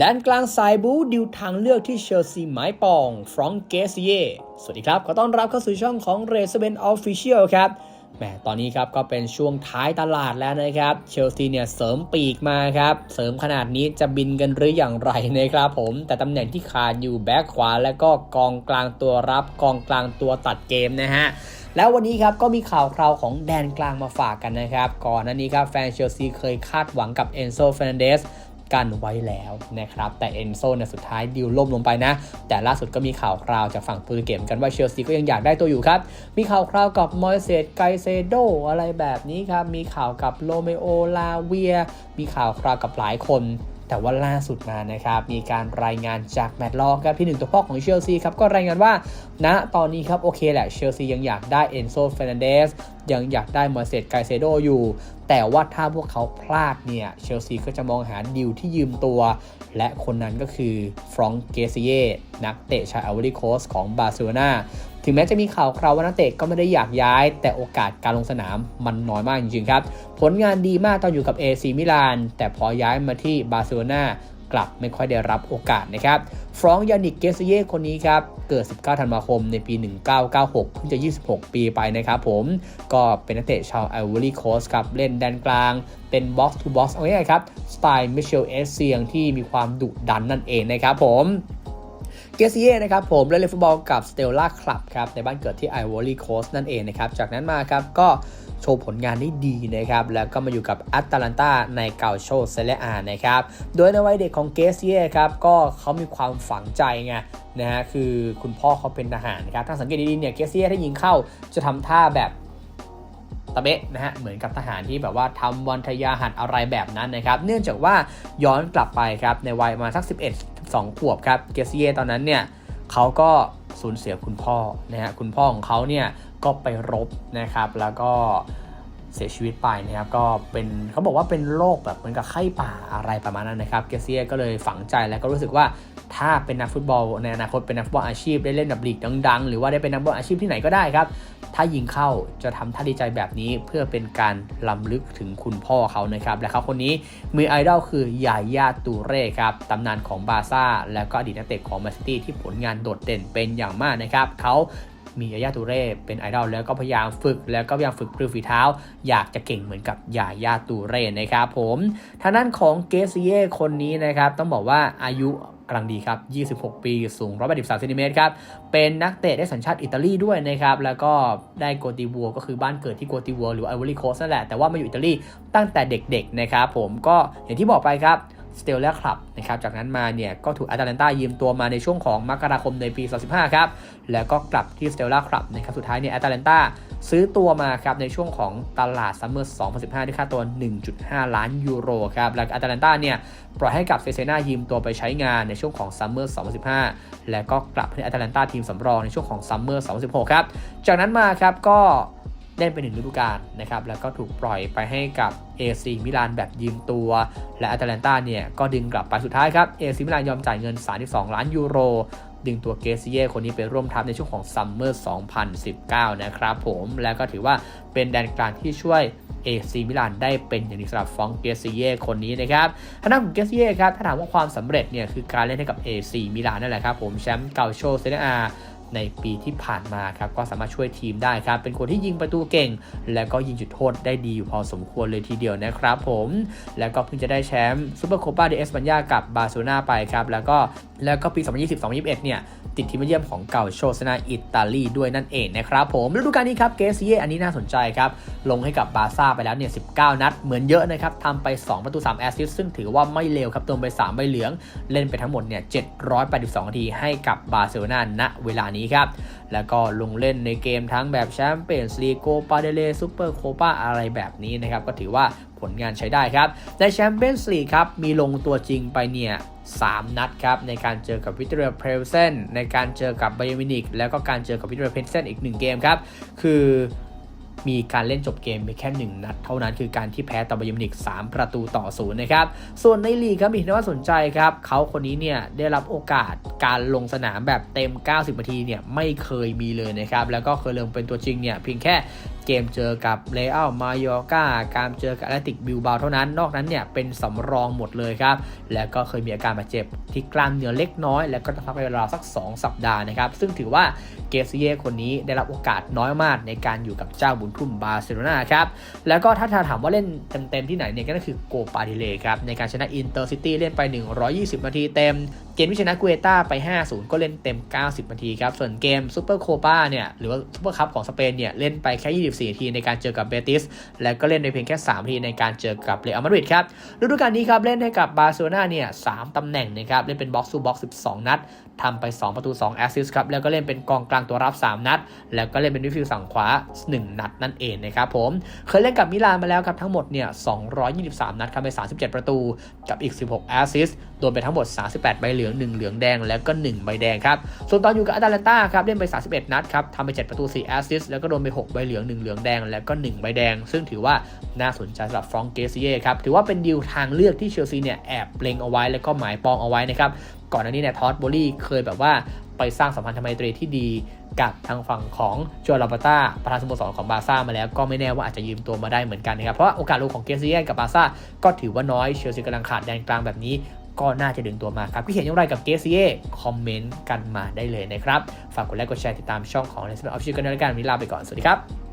แดนกลางสายบูดิวทางเลือกที่เชลซีไม้ปองฟรองเกสเยสวัสดีครับ ขอต้อนรับเข้าสู่ช่องของเรซเบนออฟฟิเชียลครับแหมตอนนี้ครับก็เป็นช่วงท้ายตลาดแล้วนะครับ เชลซีเนี่ยเสริมปีกมาครับ เสริมขนาดนี้จะบินกันหรืออย่างไรนะครับผม แต่ตำแหน่งที่ขาดอยู่แบ็คขวา และก็กองกลางตัวรับกองกลางตัวตัดเกมนะฮะแล้ววันนี้ครับก็มีข่าวคราวของแดนกลางมาฝากกันนะครับ ก่อนหน้านี้ครับแฟนเชลซีเคยคาดหวังกับเอนโซเฟรนเดส กันไว้แล้วนะครับแต่เอนโซเนี่ยสุดท้ายดิวล่มลงไปนะ แต่ล่าสุดก็มีข่าวคราวจากฝั่งโปรตุเกสกันว่าเชลซีก็ยังอยากได้ตัวอยู่ครับ มีข่าวคราวกับมอยเซตไกเซโดอะไรแบบนี้ครับ มีข่าวกับโลเมโอลาเวีย มีข่าวคราวกับหลายคน แต่ว่าล่าสุดมานะครับมีการรายงานจากแมตต์ลอครับที่หนึ่งตัวพ่อของเชลซีครับก็รายงานว่าณตอนนี้ครับโอเคแหละเชลซียังอยากได้เอนโซเฟรนันเดสยังอยากได้มอร์เซตไกเซโดอยู่ แต่ว่าถ้าพวกเขาพลาดเนี่ยเชลซีก็จะมองหาดิวที่ยืมตัว และคนนั้นก็คือฟรองก์เกเซียนักเตะชาวอเวอริโคสของบาร์เซโลนา ถึงแม้จะมีข่าวคราวว่านักเตะก็ไม่ได้อยากย้าย แต่โอกาสการลงสนามมันน้อยมากจริงๆครับ ผลงานดีมากตอนอยู่กับ AC มิลาน แต่พอย้ายมาที่บาร์เซโลนากลับไม่ค่อยได้รับโอกาสนะครับฟรองก์ยานิกเกสเย่คนนี้ครับ เกิด 19 ธันวาคมในปี 1996 เพิ่งจะ 26 ปีไปนะครับผม ก็เป็นนักเตะชาวไอวอรี่โคสครับ เล่นแดนกลาง เป็นบ็อกซ์ทูบ็อกซ์เอาง่ายๆครับ สไตล์มิเชลเอสเซียงที่มีความดุดันนั่นเองนะครับผม เกสเย่นะครับผมเล่นเล่นฟุตบอลกับสเตลล่าคลับครับในบ้านเกิดที่ไอวอรี่โคสนั่นเองนะครับจากนั้นมาครับก็โชว์ผลงานได้ดีนะครับแล้วก็มาอยู่กับแอตแลนตาในเกาโชเซเลอานะครับโดยในวัยเด็กของเกสเย่ครับก็เขามีความฝังใจไงนะฮะคือคุณพ่อเขาเป็นทหารนะครับถ้าสังเกตดีๆเนี่ยเกสเย่ถ้ายิงเข้าจะทำท่าแบบตะเบะนะฮะเหมือนกับทหารที่แบบว่าทำวันทยาหัดอะไรแบบนั้นนะครับ เนื่องจากว่าย้อนกลับไปครับในวัยมาสัก 11 2 ขวบครับเกสเย่ตอนนั้นเนี่ยเขาก็สูญเสียคุณพ่อนะฮะคุณพ่อของเขาเนี่ยก็ไปรบนะครับแล้วก็ เสียชีวิตไปนะครับก็เป็นเขาบอกว่าเป็นโรคแบบเหมือนกับไข้ป่าอะไรประมาณนั้นนะครับเกเซียก็เลยฝังใจแล้วก็รู้สึกว่าถ้าเป็นนักฟุตบอลในอนาคตเป็นนักฟุตบอลอาชีพได้เล่นแบบลีกดังๆ หรือว่าได้เป็นนักฟุตบอลอาชีพที่ไหนก็ได้ครับ ถ้ายิงเข้าจะทำท่าดีใจแบบนี้เพื่อเป็นการล้ำลึกถึงคุณพ่อเขานะครับและเขาคนนี้มือไอดอลคือยาย่าตูเร่ครับตำนานของบาซ่าแล้วก็อดีตนักเตะของแมนซิตี้ที่ผลงานโดดเด่นเป็นอย่างมากนะครับเขา มียายาตูเร่เป็นไอดอลแล้วก็พยายามฝึกแล้วก็พยายามฝึกปรือฝีเท้า อยากจะเก่งเหมือนกับยายาตูเร่นะครับผมทางด้านของเกสเย่คนนี้นะครับต้องบอกว่าอายุกำลังดีครับ 26 ปี สูง 183เซนติเมตรครับ เป็นนักเตะได้สัญชาติอิตาลีด้วยนะครับ แล้วก็ได้โกติวัวก็คือบ้านเกิดที่โกติวัวหรือไอวอรี่โคสนั่นแหละ แต่ว่ามาอยู่อิตาลีตั้งแต่เด็กๆนะครับผม ก็อย่างที่บอกไปครับ สเตลและคลับนะครับจากนั้นมาเนี่ยก็ถูกแอตาลันตายืมตัวมาในช่วงของมกราคมในปี 2015 ครับ แล้วก็กลับที่สเตลล่าคลับนะครับสุดท้ายเนี่ยแอตาลันตาซื้อตัวมาครับในช่วงของตลาดซัมเมอร์ 2015 ด้วยค่าตัว 1.5 ล้านยูโรครับแล้วอตาลันตาเนี่ยปล่อยให้กับเซเซนายืมตัวไปใช้งานในช่วงของซัมเมอร์ 2015 แล้วก็กลับให้อตาลันตาทีมสำรองในช่วงของซัมเมอร์ 2016 ครับจากนั้นมาครับก็ เล่นไปหนึ่งฤดูกาลนะครับแล้วก็ถูกปล่อยไปให้กับ AC มิลานแบบยืมตัว และแอตแลนตาเนี่ยก็ดึงกลับไปสุดท้ายครับ AC มิลานยอมจ่ายเงิน 32 ล้านยูโร ดึงตัวเกสเย่คนนี้ไปร่วมทัพในช่วงของซัมเมอร์ 2019 นะครับผมแล้วก็ถือว่าเป็นแดนกลางที่ช่วย AC มิลานได้เป็นอย่างดีสำหรับฟองเกสเย่คนนี้นะครับทางด้านของเกสเย่ครับถ้าถามว่าความสำเร็จเนี่ยคือการเล่นให้กับ AC มิลานนั่นแหละครับผมแชมป์เกาโชเซเนอา ในปีที่ผ่านมาครับก็สามารถช่วยทีมได้ครับ เป็นคนที่ยิงประตูเก่ง แล้วก็ยิงจุดโทษได้ดีอยู่พอสมควรเลยทีเดียวนะครับผม แล้วก็เพิ่งจะได้แชมป์ซูเปอร์โคปาเดเอสปัญญากับบาร์เซโลนาไปครับแล้วก็แล้วก็ปี 2020-2021 เนี่ย ติดทีมเยี่ยมของเก่าโชสนาอิตาลีด้วยนั่นเองนะครับผมฤดูกาลนี้ครับเกสเย่อันนี้น่าสนใจครับลงให้กับบาซ่าไปแล้วเนี่ย19 นัด เหมือนเยอะนะครับทำไป 2 ประตู 3 แอสซิสต์ซึ่งถือว่าไม่เลวครับเติมไป 3 ใบเหลือง เล่นไปทั้งหมดเนี่ย782นาทีให้กับบาร์เซโลนาณเวลานี้ครับ แล้วก็ลงเล่นในเกมทั้งแบบแชมเปี้ยนส์ลีกโกปาเดเลซูเปอร์โคปาอะไรแบบนี้นะครับ ก็ถือว่าผลงานใช้ได้ครับ ในแชมเปี้ยนส์ลีกครับ มีลงตัวจริงไปเนี่ย 3 นัดครับ ในการเจอกับวิตเตอร์เพลเซนในการเจอกับไบเอมินิกแล้วก็การเจอกับวิตเตอร์เพลเซนอีก 1 เกมครับ คือมีการเล่นจบเกมไปแค่ 1 นัดเท่านั้นคือการที่แพ้ต่อไบอมินิก 3 ประตูต่อศูนย์นะครับ ส่วนในลีกครับมีที่น่าสนใจครับ เขาคนนี้เนี่ยได้รับโอกาสการลงสนามแบบเต็ม 90 นาทีเนี่ยไม่เคยมีเลยนะครับ แล้วก็เคยลงเป็นตัวจริงเนี่ยเพียงแค่ เกมเจอกับเรอัลมายอกาการเจอกับแอตเลติกบิลบาเท่านั้น นอกนั้นเนี่ยเป็นสำรองหมดเลยครับ แล้วก็เคยมีอาการบาดเจ็บที่กล้ามเนื้อเล็กน้อย แล้วก็ต้องพักไปเวลาสัก 2 สัปดาห์นะครับ ซึ่งถือว่าเกสเย่คนนี้ได้รับโอกาสน้อยมากในการอยู่กับเจ้าบุญทุ่มบาร์เซโลนาครับ แล้วก็ถ้าถามว่าเล่นเต็มๆที่ไหนเนี่ยก็คือโกปาดิเลครับในการชนะอินเตอร์ซิตี้เล่นไป 120 นาทีเต็ม เกมที่ชนะกูเอต้าไป 5-0 ก็เล่นเต็ม 90 นาทีครับ ส่วนเกมซูเปอร์โคปาเนี่ย หรือว่าซูเปอร์คัพของสเปนเนี่ย เล่นไปแค่ 24 นาทีในการเจอกับเบติส แล้วก็เล่นในเพียงแค่ 3 นาทีในการเจอกับเรอัลมาดริดครับ ฤดูกาลนี้ครับ เล่นให้กับบาร์เซโลนาเนี่ย 3 ตำแหน่งนะครับ เล่นเป็นบ็อกซ์ o ูบ็อกซ์12 นัดทำไป 2 ประตู 2 แอสซิสต์ครับ แล้วก็เล่นเป็นกองกลางตัวรับ 3 นัด แล้วก็เล่นเป็นวิฟิลฝั่งขวา 1 นัดนั่นเองนะครับผม เคยเล่นกับมิลานมาแล้วครับทั้งหมดเนี่ย 223 นัดครับไป 37 ประตู กับอีก 16 แอสซิสต์โดนไปทั้งหมด 38 ใบเหลือง 1 เหลืองแดง แล้วก็ 1 ใบแดงครับ ส่วนตอนอยู่กับอาตาเลนตาครับเล่นไป 31 นัดครับทำไป 7 ประตู 4 แอสซิสต์แล้วก็โดนไป 6 ใบเหลือง 1 เหลืองแดง แล้วก็ 1 ใบแดง ซึ่งถือว่าน่าสนใจสำหรับฟรองเกซิเย่ครับ ถือว่าเป็นดีลทางเลือกที่เชลซีเนี่ยแอบเล็งเอาไว้แล้วก็หมายปองเอาไว้นะครับ ก่อนหน้านี้เนี่ยทอดโบลี่เคยแบบว่าไปสร้างสัมพันธไมตรีที่ดีกับทางฝั่งของจอร์ลาปาต้าประธานสโมสรของบาร์ซ่ามาแล้วก็ไม่แน่ว่าอาจจะยืมตัวมาได้เหมือนกันนะครับ เพราะโอกาสลงของเกซิเย่กับบาซ่าก็ถือว่าน้อยเชลซีกำลังขาดแดนกลางแบบนี้ ก็น่าจะดึงตัวมาครับคิดเห็นอย่างไรกับเกซิเย่คอมเมนต์กันมาได้เลยนะครับ ฝากกดไลค์กดแชร์ติดตามช่องของ n a t i o n a l Official กันด้วยกันวันนี้ลาไปก่อน สวัสดีครับ